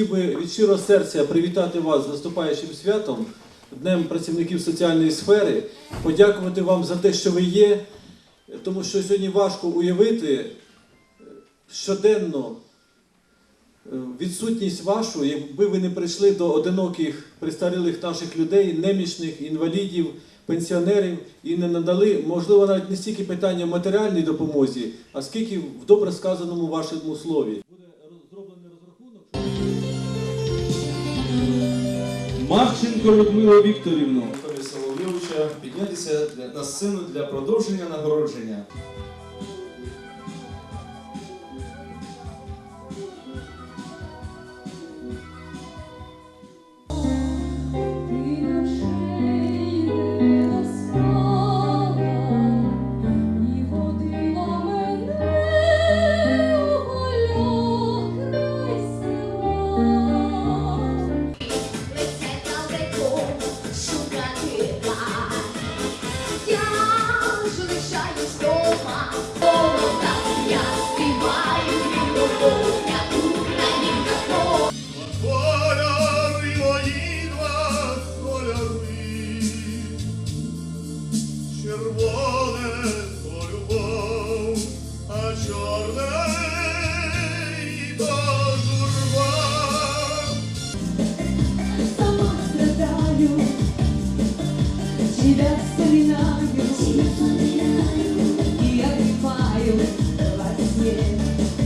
хотів би від щирого серця привітати вас з наступаючим святом, Днем працівників соціальної сфери, подякувати вам за те, що ви є, тому що сьогодні важко уявити е, щоденно е, відсутність вашу, якби ви не прийшли до одиноких престарілих наших людей, немічних, інвалідів, пенсіонерів і не надали, можливо, навіть не стільки питання матеріальній допомозі, а скільки в добре сказаному вашому слові. Марченко Людмила Вікторівну. Анатолія Соловйовича піднятися на сцену для продовження нагородження. Тебя вспоминаю, тебя вспоминаю.